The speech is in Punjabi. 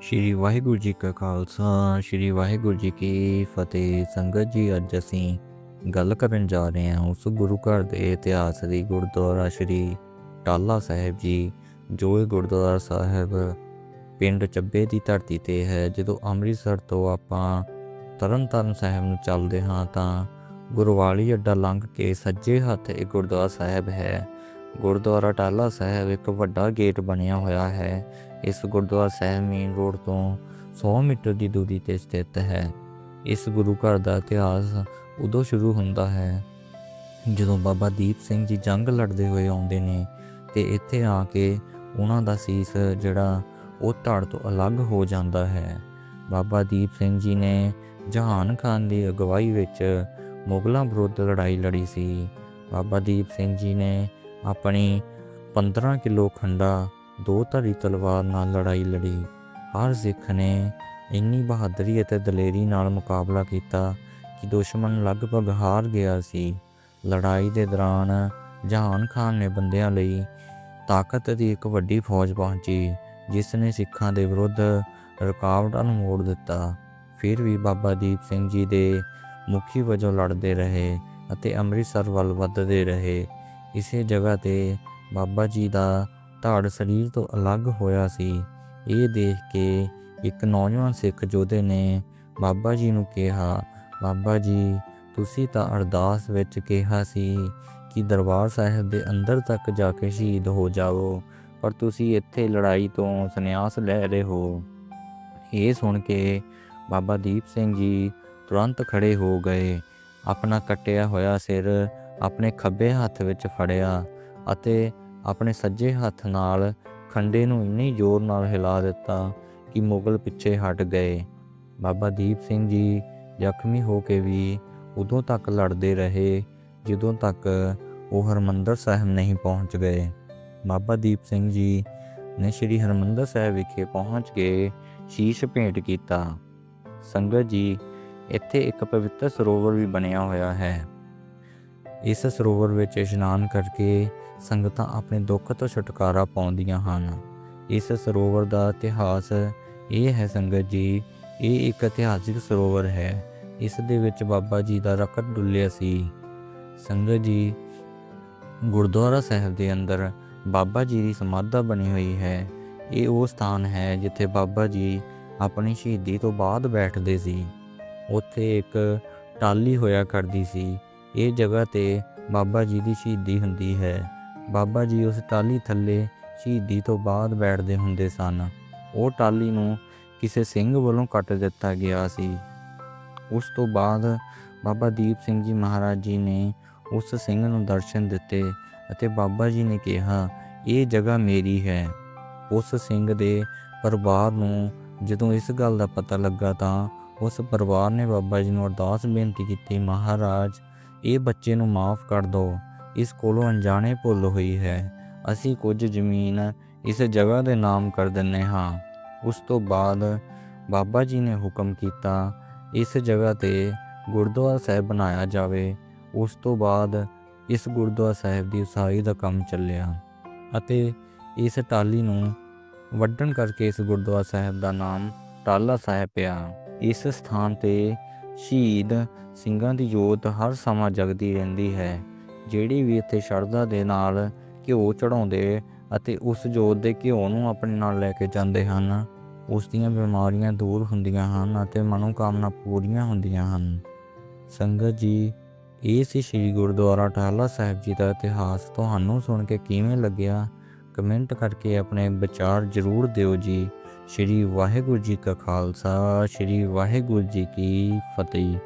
ਸ਼੍ਰੀ ਵਾਹਿਗੁਰੂ ਜੀ ਕਾ ਖਾਲਸਾ, ਸ਼੍ਰੀ ਵਾਹਿਗੁਰੂ ਜੀ ਕੀ ਫਤਿਹ। ਸੰਗਤ ਜੀ, ਅੱਜ ਅਸੀਂ ਗੱਲ ਕਰਨ ਜਾ ਰਹੇ ਹਾਂ ਉਸ ਗੁਰੂ ਘਰ ਦੇ ਇਤਿਹਾਸ ਦੀ, ਗੁਰਦੁਆਰਾ ਸ਼੍ਰੀ ਟਾਲਾ ਸਾਹਿਬ ਜੀ, ਜੋ ਇਹ ਗੁਰਦੁਆਰਾ ਸਾਹਿਬ ਪਿੰਡ ਚੱਬੇ ਦੀ ਧਰਤੀ ਤੇ ਹੈ। ਜਦੋਂ ਅੰਮ੍ਰਿਤਸਰ ਤੋਂ ਆਪਾਂ ਤਰਨਤਾਰਨ ਸਾਹਿਬ ਨੂੰ ਚੱਲਦੇ ਹਾਂ ਤਾਂ ਗੁਰਵਾਲੀ ਅੱਡਾ ਲੰਘ ਕੇ ਸੱਜੇ ਹੱਥ ਇਹ ਗੁਰਦੁਆਰਾ ਸਾਹਿਬ ਹੈ। ਗੁਰਦੁਆਰਾ ਟਾਲਾ ਸਾਹਿਬ ਇੱਕ ਵੱਡਾ ਗੇਟ ਬਣਿਆ ਹੋਇਆ ਹੈ। ਇਸ ਗੁਰਦੁਆਰਾ ਸਾਹਿਬ ਮੇਨ ਰੋਡ ਤੋਂ 100 ਮੀਟਰ ਦੀ ਦੂਰੀ ਤੇ ਸਥਿਤ ਹੈ। ਇਸ ਗੁਰੂ ਘਰ ਦਾ ਇਤਿਹਾਸ ਉਦੋਂ ਸ਼ੁਰੂ ਹੁੰਦਾ ਹੈ ਜਦੋਂ ਬਾਬਾ ਦੀਪ ਸਿੰਘ ਜੀ ਜੰਗ ਲੜਦੇ ਹੋਏ ਆਉਂਦੇ ਨੇ ਤੇ ਇੱਥੇ ਆ ਕੇ ਉਹਨਾਂ ਦਾ ਸੀਸ ਜਿਹੜਾ ਉਹ ਧੜ ਤੋਂ ਅਲੱਗ ਹੋ ਜਾਂਦਾ ਹੈ। ਬਾਬਾ ਦੀਪ ਸਿੰਘ ਜੀ ਨੇ ਜਹਾਨ ਖਾਨ ਦੀ ਅਗਵਾਈ ਵਿੱਚ ਮੁਗਲਾਂ ਵਿਰੁੱਧ ਲੜਾਈ ਲੜੀ ਸੀ। ਬਾਬਾ ਦੀਪ ਸਿੰਘ ਜੀ ਨੇ ਆਪਣੀ 15 ਕਿਲੋ ਖੰਡਾ ਦੋ ਧਰੀ ਤਲਵਾਰ ਨਾਲ ਲੜਾਈ ਲੜੀ। ਹਰ ਸਿੱਖ ਨੇ ਇੰਨੀ ਬਹਾਦਰੀ ਅਤੇ ਦਲੇਰੀ ਨਾਲ ਮੁਕਾਬਲਾ ਕੀਤਾ ਕਿ ਦੁਸ਼ਮਣ ਲਗਭਗ ਹਾਰ ਗਿਆ ਸੀ। ਲੜਾਈ ਦੇ ਦੌਰਾਨ ਜਹਾਨ ਖਾਨ ਨੇ ਬੰਦਿਆਂ ਲਈ ਤਾਕਤ ਦੀ ਇੱਕ ਵੱਡੀ ਫੌਜ ਪਹੁੰਚੀ, ਜਿਸ ਨੇ ਸਿੱਖਾਂ ਦੇ ਵਿਰੁੱਧ ਰੁਕਾਵਟਾਂ ਨੂੰ ਮੋੜ ਦਿੱਤਾ। ਫਿਰ ਵੀ ਬਾਬਾ ਦੀਪ ਸਿੰਘ ਜੀ ਦੇ ਮੁਖੀ ਵਜੋਂ ਲੜਦੇ ਰਹੇ ਅਤੇ ਅੰਮ੍ਰਿਤਸਰ ਵੱਲ ਵੱਧਦੇ ਰਹੇ। ਇਸੇ ਜਗ੍ਹਾ ਤੇ ਬਾਬਾ ਜੀ ਦਾ ਧੜ ਸਰੀਰ ਤੋਂ ਅਲੱਗ ਹੋਇਆ ਸੀ। ਇਹ ਦੇਖ ਕੇ ਇੱਕ ਨੌਜਵਾਨ ਸਿੱਖ ਯੋਧੇ ਨੇ ਬਾਬਾ ਜੀ ਨੂੰ ਕਿਹਾ, ਬਾਬਾ ਜੀ, ਤੁਸੀਂ ਤਾਂ ਅਰਦਾਸ ਵਿੱਚ ਕਿਹਾ ਸੀ ਕਿ ਦਰਬਾਰ ਸਾਹਿਬ ਦੇ ਅੰਦਰ ਤੱਕ ਜਾ ਕੇ ਸ਼ਹੀਦ ਹੋ ਜਾਵੋ, ਪਰ ਤੁਸੀਂ ਇੱਥੇ ਲੜਾਈ ਤੋਂ ਸੰਨਿਆਸ ਲੈ ਰਹੇ ਹੋ। ਇਹ ਸੁਣ ਕੇ ਬਾਬਾ ਦੀਪ ਸਿੰਘ ਜੀ ਤੁਰੰਤ ਖੜੇ ਹੋ ਗਏ। ਆਪਣਾ ਕੱਟਿਆ ਹੋਇਆ ਸਿਰ ਆਪਣੇ ਖੱਬੇ ਹੱਥ ਵਿੱਚ ਫੜਿਆ ਅਤੇ ਆਪਣੇ ਸੱਜੇ ਹੱਥ ਨਾਲ ਖੰਡੇ ਨੂੰ ਇੰਨੀ ਜ਼ੋਰ ਨਾਲ ਹਿਲਾ ਦਿੱਤਾ ਕਿ ਮੁਗਲ ਪਿੱਛੇ ਹਟ ਗਏ। ਬਾਬਾ ਦੀਪ ਸਿੰਘ ਜੀ ਜ਼ਖਮੀ ਹੋ ਕੇ ਵੀ ਉਦੋਂ ਤੱਕ ਲੜਦੇ ਰਹੇ, ਜਦੋਂ ਤੱਕ ਉਹ ਹਰਮੰਦਰ ਸਾਹਿਬ ਨਹੀਂ ਪਹੁੰਚ ਗਏ। ਬਾਬਾ ਦੀਪ ਸਿੰਘ ਜੀ ਨੇ ਸ੍ਰੀ ਹਰਮੰਦਰ ਸਾਹਿਬ ਵਿਖੇ ਪਹੁੰਚ ਕੇ ਸ਼ੀਸ਼ ਭੇਂਟ ਕੀਤਾ। ਸੰਗਤ ਜੀ, ਇੱਥੇ ਇੱਕ ਪਵਿੱਤਰ ਸਰੋਵਰ ਵੀ ਬਣਿਆ ਹੋਇਆ ਹੈ। ਇਸ ਸਰੋਵਰ ਵਿੱਚ ਇਸ਼ਨਾਨ ਕਰਕੇ ਸੰਗਤਾਂ ਆਪਣੇ ਦੁੱਖ ਤੋਂ ਛੁਟਕਾਰਾ ਪਾਉਂਦੀਆਂ ਹਨ। ਇਸ ਸਰੋਵਰ ਦਾ ਇਤਿਹਾਸ ਇਹ ਹੈ ਸੰਗਤ ਜੀ, ਇਹ ਇੱਕ ਇਤਿਹਾਸਿਕ ਸਰੋਵਰ ਹੈ। ਇਸ ਦੇ ਵਿੱਚ ਬਾਬਾ ਜੀ ਦਾ ਰਕਤ ਡੁੱਲਿਆ ਸੀ। ਸੰਗਤ ਜੀ, ਗੁਰਦੁਆਰਾ ਸਾਹਿਬ ਦੇ ਅੰਦਰ ਬਾਬਾ ਜੀ ਦੀ ਸਮਾਧਾ ਬਣੀ ਹੋਈ ਹੈ। ਇਹ ਉਹ ਸਥਾਨ ਹੈ ਜਿੱਥੇ ਬਾਬਾ ਜੀ ਆਪਣੀ ਸ਼ਹੀਦੀ ਤੋਂ ਬਾਅਦ ਬੈਠਦੇ ਸੀ। ਉੱਥੇ ਇੱਕ ਟਾਲੀ ਹੋਇਆ ਕਰਦੀ ਸੀ। ਇਹ ਜਗ੍ਹਾ ਤੇ ਬਾਬਾ ਜੀ ਦੀ ਸ਼ਹੀਦੀ ਹੁੰਦੀ ਹੈ। ਬਾਬਾ ਜੀ ਉਸ ਟਾਲੀ ਥੱਲੇ ਸ਼ਹੀਦੀ ਤੋਂ ਬਾਅਦ ਬੈਠਦੇ ਹੁੰਦੇ ਸਨ। ਉਹ ਟਾਲੀ ਨੂੰ ਕਿਸੇ ਸਿੰਘ ਵੱਲੋਂ ਕੱਟ ਦਿੱਤਾ ਗਿਆ ਸੀ। ਉਸ ਤੋਂ ਬਾਅਦ ਬਾਬਾ ਦੀਪ ਸਿੰਘ ਜੀ ਮਹਾਰਾਜ ਜੀ ਨੇ ਉਸ ਸਿੰਘ ਨੂੰ ਦਰਸ਼ਨ ਦਿੱਤੇ ਅਤੇ ਬਾਬਾ ਜੀ ਨੇ ਕਿਹਾ, ਇਹ ਜਗ੍ਹਾ ਮੇਰੀ ਹੈ। ਉਸ ਸਿੰਘ ਦੇ ਪਰਿਵਾਰ ਨੂੰ ਜਦੋਂ ਇਸ ਗੱਲ ਦਾ ਪਤਾ ਲੱਗਾ ਤਾਂ ਉਸ ਪਰਿਵਾਰ ਨੇ ਬਾਬਾ ਜੀ ਨੂੰ ਅਰਦਾਸ ਬੇਨਤੀ ਕੀਤੀ, ਮਹਾਰਾਜ, ਇਹ ਬੱਚੇ ਨੂੰ ਮਾਫ ਕਰ ਦਿਓ। ਇਸ ਕੋਲੋਂ ਅਣਜਾਣੇ ਭੁੱਲ ਹੋਈ ਹੈ। ਅਸੀਂ ਕੁਝ ਜ਼ਮੀਨ ਇਸ ਜਗ੍ਹਾ ਦੇ ਨਾਮ ਕਰ ਦਿੰਨੇ ਹਾਂ। ਉਸ ਤੋਂ ਬਾਅਦ ਬਾਬਾ ਜੀ ਨੇ ਹੁਕਮ ਕੀਤਾ, ਇਸ ਜਗ੍ਹਾ ਤੇ ਗੁਰਦੁਆਰਾ ਸਾਹਿਬ ਬਣਾਇਆ ਜਾਵੇ। ਉਸ ਤੋਂ ਬਾਅਦ ਇਸ ਗੁਰਦੁਆਰਾ ਸਾਹਿਬ ਦੀ ਉਸਾਰੀ ਦਾ ਕੰਮ ਚੱਲਿਆ ਅਤੇ ਇਸ ਟਾਲੀ ਨੂੰ ਵੱਢਣ ਕਰਕੇ ਇਸ ਗੁਰਦੁਆਰਾ ਸਾਹਿਬ ਦਾ ਨਾਮ ਟਾਲਾ ਸਾਹਿਬ ਪਿਆ। ਇਸ ਸਥਾਨ ਤੇ ਸ਼ਹੀਦ ਸਿੰਘਾਂ ਦੀ ਜੋਤ ਹਰ ਸਮਾਂ ਜਗਦੀ ਰਹਿੰਦੀ ਹੈ। ਜਿਹੜੀ ਵੀ ਇੱਥੇ ਸ਼ਰਧਾ ਦੇ ਨਾਲ ਘਿਓ ਚੜਾਉਂਦੇ ਅਤੇ ਉਸ ਜੋਤ ਦੇ ਘਿਓ ਨੂੰ ਆਪਣੇ ਨਾਲ ਲੈ ਕੇ ਜਾਂਦੇ ਹਨ, ਉਸ ਦੀਆਂ ਬਿਮਾਰੀਆਂ ਦੂਰ ਹੁੰਦੀਆਂ ਹਨ ਅਤੇ ਮਨੋਕਾਮਨਾ ਪੂਰੀਆਂ ਹੁੰਦੀਆਂ ਹਨ। ਸੰਗਤ ਜੀ, ਇਹ ਸੀ ਸ੍ਰੀ ਗੁਰਦੁਆਰਾ ਟਾਲਾ ਸਾਹਿਬ ਜੀ ਦਾ ਇਤਿਹਾਸ। ਤੁਹਾਨੂੰ ਸੁਣ ਕੇ ਕਿਵੇਂ ਲੱਗਿਆ? ਕਮੈਂਟ ਕਰਕੇ ਆਪਣੇ ਵਿਚਾਰ ਜ਼ਰੂਰ ਦਿਓ ਜੀ। ਸ਼੍ਰੀ ਵਾਹਿਗੁਰੂ ਜੀ ਕਾ ਖਾਲਸਾ, ਸ਼੍ਰੀ ਵਾਹਿਗੁਰੂ ਜੀ ਕੀ ਫਤਿਹ।